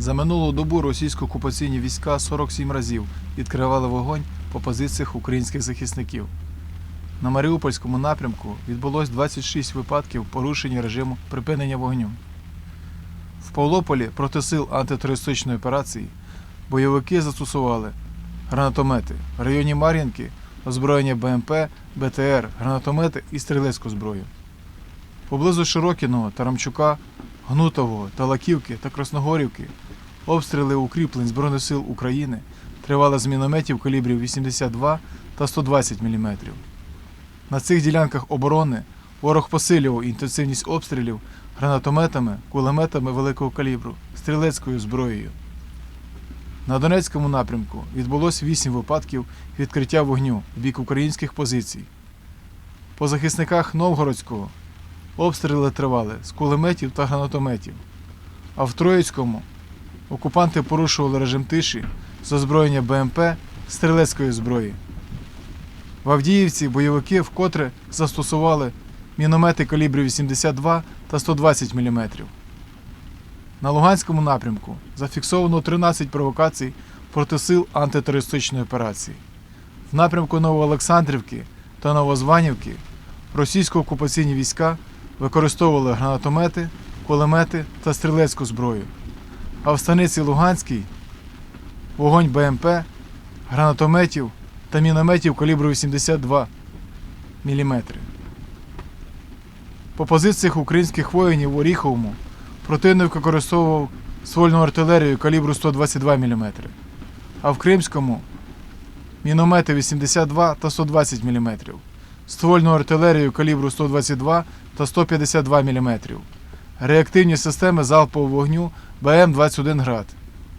За минулу добу російсько-окупаційні війська 47 разів відкривали вогонь по позиціях українських захисників. На Маріупольському напрямку відбулось 26 випадків порушення режиму припинення вогню. В Павлополі проти сил антитерористичної операції бойовики застосували гранатомети в районі Мар'їнки, озброєння БМП, БТР, гранатомети і стрілецьку зброю. Поблизу Широкіного, Тарамчука, Гнутового, Талаківки та Красногорівки обстріли укріплень Збройних сил України тривали з мінометів калібрів 82 та 120 мм. На цих ділянках оборони ворог посилював інтенсивність обстрілів гранатометами, кулеметами великого калібру, стрілецькою зброєю. На Донецькому напрямку відбулось 8 випадків відкриття вогню в бік українських позицій. По захисниках Новгородського обстріли тривали з кулеметів та гранатометів. А в Троїцькому окупанти порушували режим тиші з озброєння БМП стрілецької зброї. В Авдіївці бойовики вкотре застосували міномети калібрів 82 та 120 мм. На Луганському напрямку зафіксовано 13 провокацій проти сил антитерористичної операції. В напрямку Новоолександрівки та Новозванівки російсько-окупаційні війська використовували гранатомети, кулемети та стрілецьку зброю. А в станиці Луганській вогонь БМП, гранатометів та мінометів калібру 82 мм. По позиціях українських воїнів в Оріховому противник використовував ствольну артилерію калібру 122 мм, а в Кримському міномети 82 та 120 мм, ствольну артилерію калібру 122 та 152 мм, реактивні системи залпового вогню БМ-21 град.